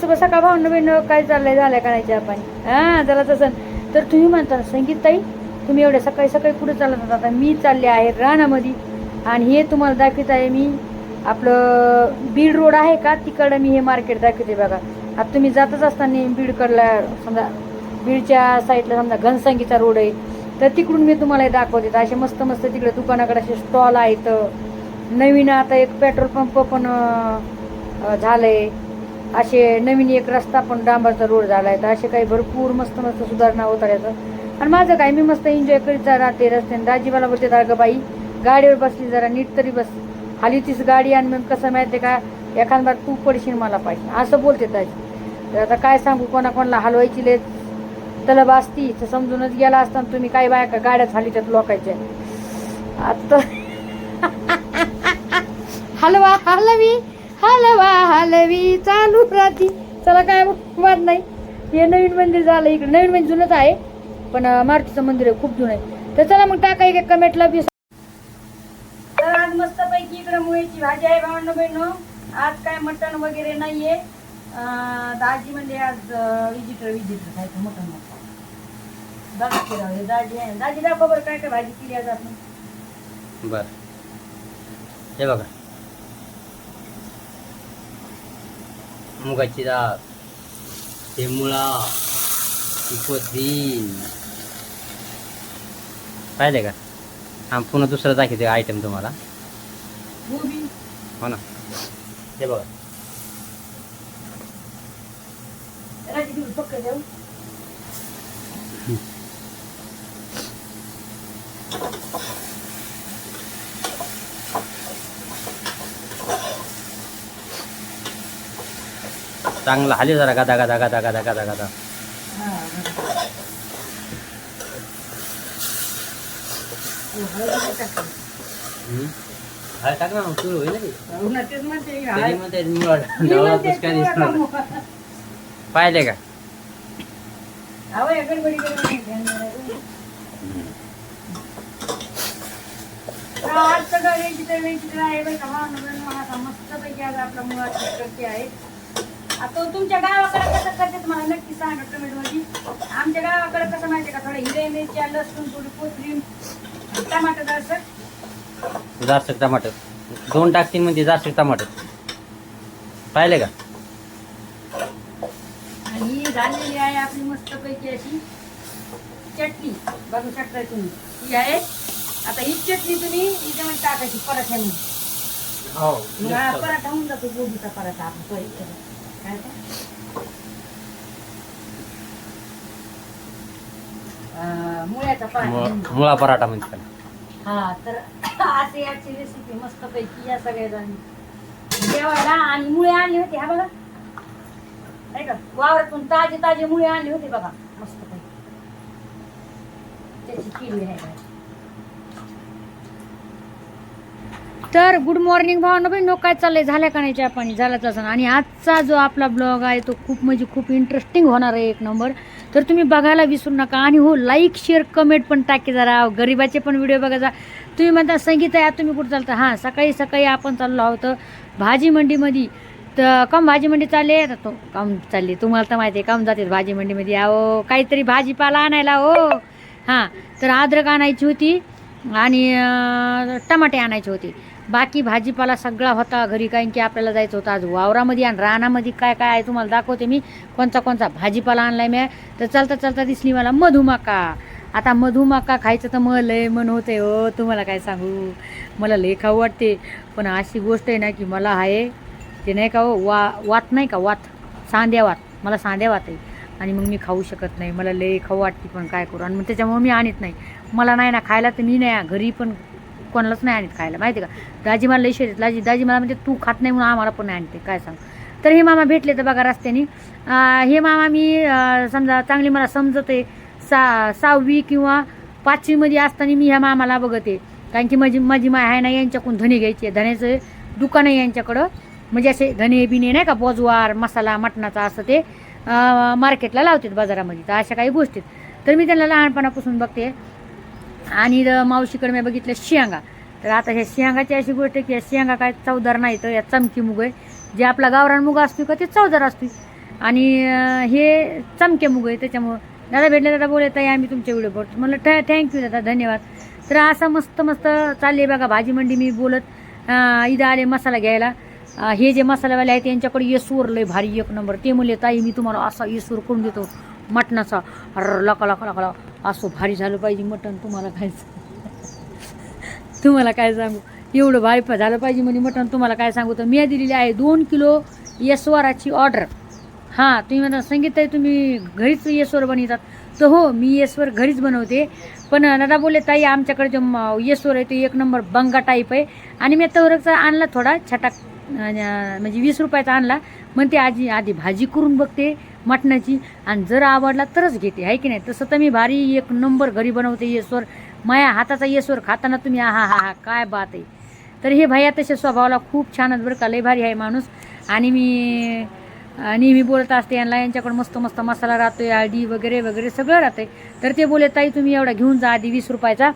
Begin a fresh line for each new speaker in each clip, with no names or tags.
शुभ सकाळ भावनं नवीन काय चाललंय झालंय का नाही आपण? पाणी हां जरा तसं. तर तुम्ही म्हणता संगीत ताई तुम्ही एवढ्या सकाळी सकाळी कुठे चालत होता? आता मी चालले आहे रानामध्ये. आणि हे तुम्हाला दाखवत आहे मी. आपलं बीड रोड आहे का? तिकडं मी हे मार्केट दाखवते बघा. आता तुम्ही जातच असताना बीडकडला समजा बीडच्या साईडला समजा घनसंगीचा रोड आहे. तर तिकडून मी तुम्हाला हे दाखवते. तर असे मस्त मस्त तिकडे दुकानाकडे असे स्टॉल आहेत. नवीन आता एक पेट्रोल पंप पण झालं झालंय. असे नवीन एक रस्ता पण डांबरचा रोड झाला आहे. तर असे काही भरपूर मस्त मस्त सुधारणा होत आहेत आणि माझं काय मी मस्त एन्जॉय करीत जा राहते रस्त्याने. दाजीबाला बोलते अगं बाई गाडीवर बसली जरा नीट तरी बस. हाली तीच गाडी आणि मग कसं माहिती का? एखादा तू पडशील मला पाहिजे असं बोलते दाजी. तर आता काय सांगू कोणाकोणाला हलवायची ले तलब असती तर समजूनच गेला असताना तुम्ही काय बाया का गाड्या हालीच्यात त्यात आता हलवा हलवी. हलवा हलवी चालू राहती चला काय वाद नाही. हे नवीन मंदिर झालं इकडे. नवीन म्हणजे जुनंच आहे पण मारुतीचं मंदिर आहे खूप जुनं आहे. तर चला मग टाका एक कमेंटला बी. तर आज मस्त पैकी इकडे मुळीची भाजी आहे भावंड बहिण. आज काय मटण वगैरे नाहीये. दाजी म्हणजे आज विजिटर विजिटर खायचं मटण फिरावं दाजी आहे. दाजी दाखव बरं काय काय भाजी केली आज आपण.
बर. हे बघा. मुगाची डाळ हे मुळा कोथिंबीर पाहिले का? हा पुन्हा दुसरं दाखवते आयटम तुम्हाला? हो ना. हे बघा.
राजी पक्क जाऊ.
चांगलं हाले जरा गादा गादा गादा गादा गादा गादा
हा. हो, हळद टाका.
हा ना होईल ते.
हो टाकू.
पाहिले का
आज सगळं वेगळं वेगळं आहे बरं का मला मस्तपैकी आज आपला मुळाची टक्के आहे आता तुमच्या गावाकडे कसं करतात मला नक्की सांगा मध्ये आमच्या गावाकडे कसं माहितीये का थोडं हिरव्या मिरच्या लसूण थोडी कोथिंबीर टमाटर दर्शक
जास्त टमाटर. दोन टाकतील म्हणजे जास्त टमाटर. पाहिले का?
आणि ही झालेली आहे आपली मस्तपैकी अशी चटणी. बघू शकता तुम्ही. ही आहे. आता ही चटणी तुम्ही याच्यामध्ये टाकायची पराठ्यामध्ये हा.
हो
पराठा होऊन जातो गोबीचा पराठा आपण मुळ्याचा पराठा
मुळा मुळा पराठा म्हणजे.
हा तर असे याची रेसिपी मस्त पैकी या सगळ्या जण जेवायला आणि मुळे आणली होती हा बघा. नाही का? वावरातून ताजे ताजे मुळे आणली होती बघा मस्त पैकी त्याची केली आहे बाई. तर गुड मॉर्निंग भावना नो काय चाललंय? झाल्या का नाही चहा पाणी? झालाच असं आणि आजचा जो आपला ब्लॉग आहे तो खूप म्हणजे खूप इंटरेस्टिंग होणार आहे एक नंबर तर तुम्ही बघायला विसरू नका. आणि हो लाईक शेअर कमेंट पण टाके जरा. गरीबाचे पण व्हिडिओ बघा जा. तुम्ही म्हणता संगीत आहे तुम्ही कुठं चालता? हां सकाळी सकाळी आपण चाललो आहोत. भाजी मंडीमध्ये तर कम भाजी मंडी चालले तर तो काम चालली? तुम्हाला तर माहिती आहे काम जाते भाजी मंडीमध्ये अहो काहीतरी भाजीपाला आणायला हो. हां तर अद्रक आणायची होती. आणि टमाटे आणायचे होते. बाकी भाजीपाला सगळा होता घरी कारण की आपल्याला जायचं होतं आज वावरामध्ये आणि रानामध्ये. काय काय आहे तुम्हाला दाखवते मी. कोणचा कोणता भाजीपाला आणलाय मी. तर चालता चालता दिसली मला मधुमाका. आता मधुमाका खायचं तर मला लय मन होते हो. तुम्हाला काय सांगू? मला लय खाऊ वाटते. पण अशी गोष्ट आहे ना की मला आहे ते नाही का हो वा वात नाही का वात? सांध्या वात. मला सांध्या वात आहे. आणि मग मी खाऊ शकत नाही. मला लय खाऊ वाटते पण काय करू? आणि मग त्याच्यामुळे मी आणत नाही. मला नाही ना खायला तर मी नाही घरी पण कोणालाच नाही आणत खायला माहिती आहे का? दाजी मला लई शेत दाजी दाजी मला म्हणजे तू खात नाही म्हणून आम्हाला पण नाही आणते काय सांग? तर हे मामा भेटले तर बघा रस्त्याने. हे मामा मी समजा चांगली मला समजते सा सहावी किंवा पाचवीमध्ये असताना मी ह्या मामाला बघते. कारण की माझी माझी माय आहे ना यांच्याकडून धने घ्यायचे धण्याचं दुकान आहे यांच्याकडं. म्हणजे असे धने बिने नाही का बोजवार मसाला मटणाचा असं ते मार्केटला लावतात बाजारामध्ये. तर अशा काही गोष्टीत तर मी त्यांना लहानपणापासून बघते. आणि मावशीकडे मी बघितलं शेंगा. तर आता ह्या शेंगाची अशी गोष्ट की या शेंगा काय चवदार नाही तर या चमकी मुग आहे. जे आपला गावरान मुग असतो का ते चवदार असतो आणि हे चमके मुग आहे त्याच्यामुळं दादा भेटले दादा बोलत आहे आम्ही तुमच्या व्हिडिओ बघतो. म्हणलं थ थँक्यू दादा धन्यवाद. तर असं मस्त मस्त चालले बघा भाजी मंडी मी बोलत इथं आले मसाला घ्यायला. हे जे मसालावाले आहेत त्यांच्याकडे येसूर लय भारी एक नंबर. ते म्हणले ताई मी तुम्हाला असा येसूर करून देतो. मटणाचा. अर लका लका लका लका. असं भारी झालं पाहिजे मटण तुम्हाला खायचं तुम्हाला काय सांगू? एवढं भारी झालं पाहिजे म्हणजे मटण तुम्हाला काय सांगू? तर मी दिलेली आहे दोन किलो येसवाराची ऑर्डर. हां तुम्ही म्हणता सांगितलं आहे तुम्ही घरीच येसवर बनवतात. तर हो मी येसवर घरीच बनवते. पण दादा बोलले ताई आमच्याकडे जो येसवर आहे तो एक नंबर बंगा टाईप आहे. आणि मी तवरचा आणला थोडा छटाक म्हणजे वीस रुपयाचा आणला. म्हणते आजी आधी भाजी करून बघते. मटणाची. आणि जर आवडला तरच घेते आहे की नाही? तसं तर मी भारी एक नंबर घरी बनवते येसवर माया हाताचा येसवर खाताना तुम्ही हा हा हा काय बात आहे. तर हे भैया तसे स्वभावाला खूप छानच बरं का लय भारी आहे माणूस. आणि मी नेहमी बोलत असते यांना यांच्याकडे मस्त मस्त मसाला राहतो आहे हळदी वगैरे वगैरे सगळं राहतं आहे तर ते बोलत ताई तुम्ही एवढा घेऊन जा आधी वीस रुपयाचा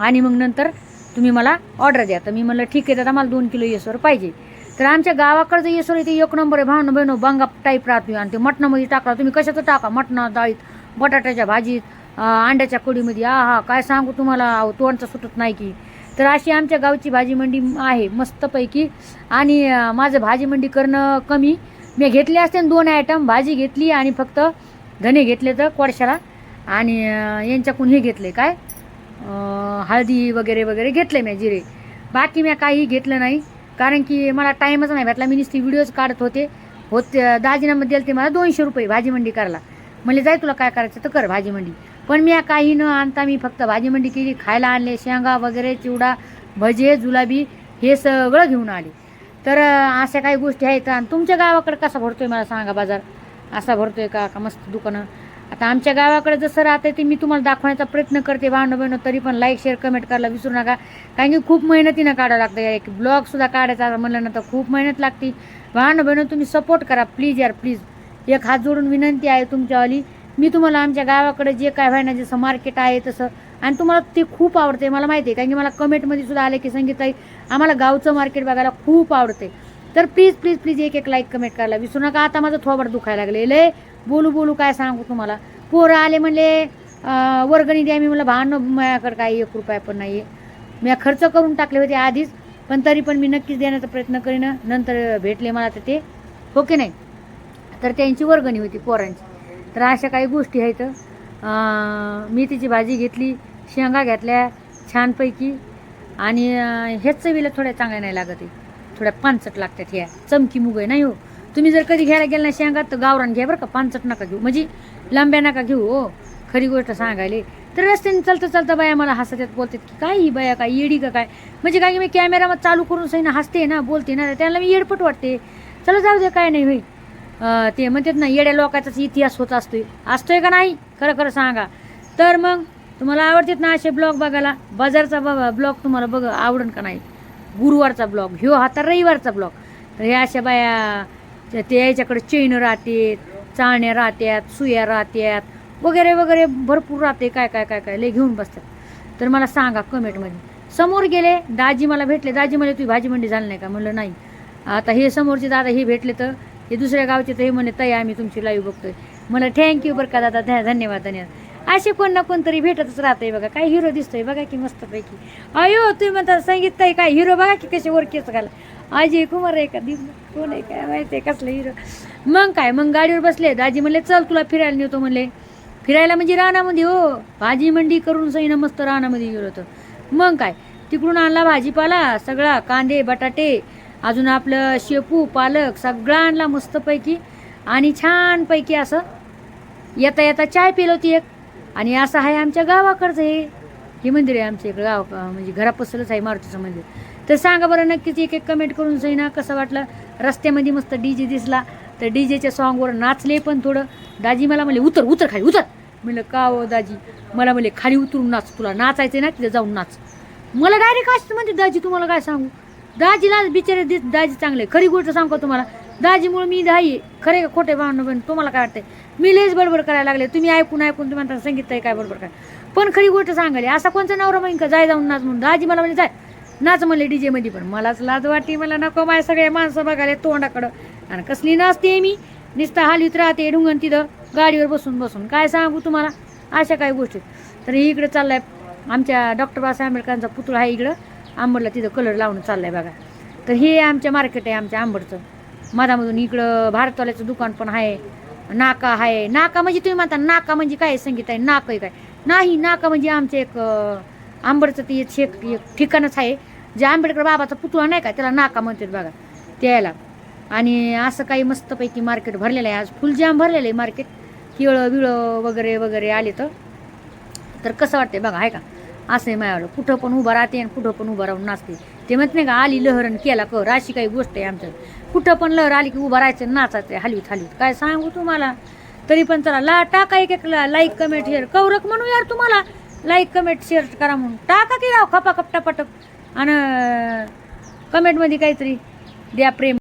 आणि मग नंतर तुम्ही मला ऑर्डर द्या. तर मी म्हणलं ठीक आहे दादा मला दोन किलो येसवर पाहिजे. तर आमच्या गावाकडचं येसवर इथे एक नंबर आहे. भावनं बहिणो बंगा टाईप राहतो आणि ते मटणामध्ये टाकला. तुम्ही कशाचं टाका? मटणा डाळीत बटाट्याच्या भाजीत अंड्याच्या कोडीमध्ये आ हा काय सांगू तुम्हाला? तोंडचं सुटत नाही की. तर अशी आमच्या गावची भाजी मंडी आहे मस्तपैकी. आणि माझं भाजी मंडी करणं कमी. मी घेतले असते दोन आयटम भाजी घेतली आणि फक्त धने घेतले तर कोळशाला. आणि अं, यांच्याकडून हे घेतले. काय? हळदी वगैरे वगैरे घेतले मी जिरे. बाकी मी काही घेतलं नाही. कारण की मला टाईमच नाही भेटला. मी नुसती व्हिडिओज काढत होते. होते दाजीनामध्ये दिले ते मला दोनशे रुपये भाजी मंडी करायला. म्हणजे जाय तुला काय करायचं तर कर भाजी मंडी. पण मी काही न आणता मी फक्त भाजी मंडी केली. खायला आणले शेंगा वगैरे चिवडा भजे जुलाबी हे सगळं घेऊन आले. तर अशा काही गोष्टी आहेत. आणि तुमच्या गावाकडे कसा भरतोय मला सांगा बाजार? असा भरतोय का? का मस्त दुकानं? आता आमच्या गावाकडे जसं राहतं ते मी तुम्हाला दाखवण्याचा प्रयत्न करते भांडं बहिणं तरी पण लाईक शेअर कमेंट करायला विसरू नका. कारण की खूप मेहनतीनं काढावं लागतं. एक ब्लॉगसुद्धा काढायचा म्हणलं ना तर खूप मेहनत लागते. भांडं बहिणं तुम्ही सपोर्ट करा. प्लीज यार प्लीज एक हात जोडून विनंती आहे तुमच्यावाली. मी तुम्हाला आमच्या गावाकडे जे काय व्हायना जसं मार्केट आहे तसं. आणि तुम्हाला ते खूप आवडते मला माहिती आहे. कारण की मला कमेंटमध्ये सुद्धा आले की संगीताई आम्हाला गावचं मार्केट बघायला खूप आवडते तर प्लीज प्लीज प्लीज एक एक लाईक कमेंट करायला विसरू नका आता माझं थोबड दुखायला लागले लय बोलू बोलू काय सांगू तुम्हाला. पोरं आले म्हणले वर्गणी द्या. मी मला भान माझ्याकडे काही एक रुपया पण नाही आहे मी खर्च करून टाकले होते आधीच पण तरी पण मी नक्कीच देण्याचा प्रयत्न करीन. नंतर भेटले मला तर ते. हो की नाही? तर त्यांची वर्गणी होती पोरांची. तर अशा काही गोष्टी आहेत. मी तिची भाजी घेतली शेंगा घेतल्या छानपैकी. आणि हेच चवीला थोड्या चांगल्या नाही लागत आहे. थोड्या पानचट लागतात ह्या. चमकी मुग आहे नाही हो तुम्ही जर कधी घ्यायला गेला नाही शेंगा तर गावरान घ्या बरं का पानचट नका घेऊ. म्हणजे लांब्या नका घेऊ हो. खरी गोष्ट सांगायले. तर रस्त्याने चालता चालता बाया मला हसत येत बोलतात की काय ही बाया काय येडी का काय? म्हणजे काय की मी कॅमेरा चालू करून सही ना हसते ना बोलते ना त्याला मी येडपट वाटते. चला जाऊ दे काय नाही होई ते म्हणतात ना येड्या लोकांचाच इतिहास होत असतोय. असतोय का नाही? खरं खरं सांगा. तर मग तुम्हाला आवडतात ना असे ब्लॉग बघायला? बाजारचा बाबा ब्लॉग तुम्हाला बघ आवडन का नाही? गुरुवारचा ब्लॉग ह्यो हा तर रविवारचा ब्लॉग. तर हे अशा बाया ते याच्याकडे चैन राहते चाळण्या राहत्यात सुया राहत्यात वगैरे वगैरे भरपूर राहते काय काय काय काय लय घेऊन बसतात. तर मला सांगा कमेंटमध्ये. समोर गेले दाजी मला भेटले. दाजी मला तुझी भाजी मंडी झाली नाही का? म्हणलं नाही. आता हे समोरचे दादा हे भेटले तर हे दुसऱ्या गावचे तर हे म्हणले ताई आम्ही तुमची लाईव्ह बघतोय. मला थँक्यू बरं का दादा ध्या- धन्यवाद धन्यवाद. असे कोण ना कोणतरी भेटतच राहतंय बघा. काय हिरो दिसतोय बघा की मस्तपैकी. अयो तुम्ही म्हणता संगीत काय काय हिरो बघा की कसे वर घाला. आजी कुमार आहे का? दीप कोण आहे काय माहिती आहे कसलं हिरो मग काय मग गाडीवर बसले. दाजी म्हणले चल तुला फिरायला नेतो म्हणले. फिरायला म्हणजे रानामध्ये हो. भाजी मंडी करून सईना मस्त रानामध्ये गेलो होतो. मग काय तिकडून आणला भाजीपाला सगळा कांदे बटाटे अजून आपलं शेपू पालक सगळा आणला मस्तपैकी. आणि छानपैकी असं येता येता चाय पिलो होती एक. आणि असं आहे आमच्या गावाकडचं हे. हे मंदिर आहे आमच्या इकडं गाव म्हणजे घरापासूनच आहे मारुतीचं मंदिर. तर सांगा बरं नक्कीच एक एक कमेंट करून सईना कसं वाटलं? रस्त्यामध्ये मस्त डी जे दिसला तर डी जेच्या सॉंगवर नाचले पण थोडं. दाजी मला म्हणले उतर उतर खाली उतर. म्हणलं का हो दाजी? मला म्हणले खाली उतरून नाच तुला नाचायचं ना तिथे जाऊन नाच. मला डायरेक्ट असतं म्हणते दाजी तुम्हाला काय सांगू? दाजीला बिचारे दिस दाजी चांगले खरी गोष्ट सांगतो का तुम्हाला. दाजीमुळे मी दाई खरे खोटे भावनं पण तुम्हाला काय वाटतंय? मी लेच बडबड करायला लागले. तुम्ही ऐकून ऐकून तुम्ही म्हणता संगीत आहे काय बडबड काय पण खरी गोष्ट सांगायली असा कोणचा नवरा म्हणून का जाय जाऊन नाच म्हणून? आजी मला म्हणजे जाय. नाच म्हणले डीजे मध्ये पण मलाच लाज वाटते मला नको माझ्या सगळ्या माणसं बघायला तोंडाकडं. आणि कसली नाचते मी? नुसतं हालवीत राहते ढुंगण तिथं गाडीवर बसून बसून. काय सांगू तुम्हाला? अशा काही गोष्टी. तर इकडे चाललाय आमच्या डॉक्टर बाबासाहेब आंबेडकरांचा पुतळा आहे इकडं. आंबडला तिथं कलर लावून चाललाय बघा. तर हे आमच्या मार्केट आहे आमच्या आंबडचं मधामधून इकडं भारतवाल्याचं दुकान पण आहे. नाका आहे नाका म्हणजे तुम्ही म्हणता नाका म्हणजे काय संगीत आहे? नाक आहे काय? नाही नाका म्हणजे आमचं एक आंबडचं ते एक शेक एक ठिकाणच आहे. जे आंबेडकर बाबाचा पुतळा नाही का? त्याला नाका म्हणतात बघा त्याला. आणि असं काही मस्तपैकी मार्केट भरलेलं आहे. आज फुलजाम भरलेलं आहे मार्केट तिळं विळं वगैरे वगैरे आले तर. तर कसं वाटतंय बघा आहे का? असं आहे माझ्यावर कुठं पण उभं राहते आणि कुठं पण उभं राहून नाचते. ते म्हणत नाही का आली लहरण केला कर अशी काही गोष्ट आहे आमच्या कुठं पण लहर आली की उभं राहायचं नाचायचं हलवीत हलवीत. काय सांगू तुम्हाला? तरी पण चला ला टाका एक एक लाईक कमेंट शेअर कौरक म्हणू यार तुम्हाला? लाईक कमेंट शेअर करा म्हणून. टाका की राव खपा खपटा पटक आणि कमेंटमध्ये काहीतरी द्या प्रेम.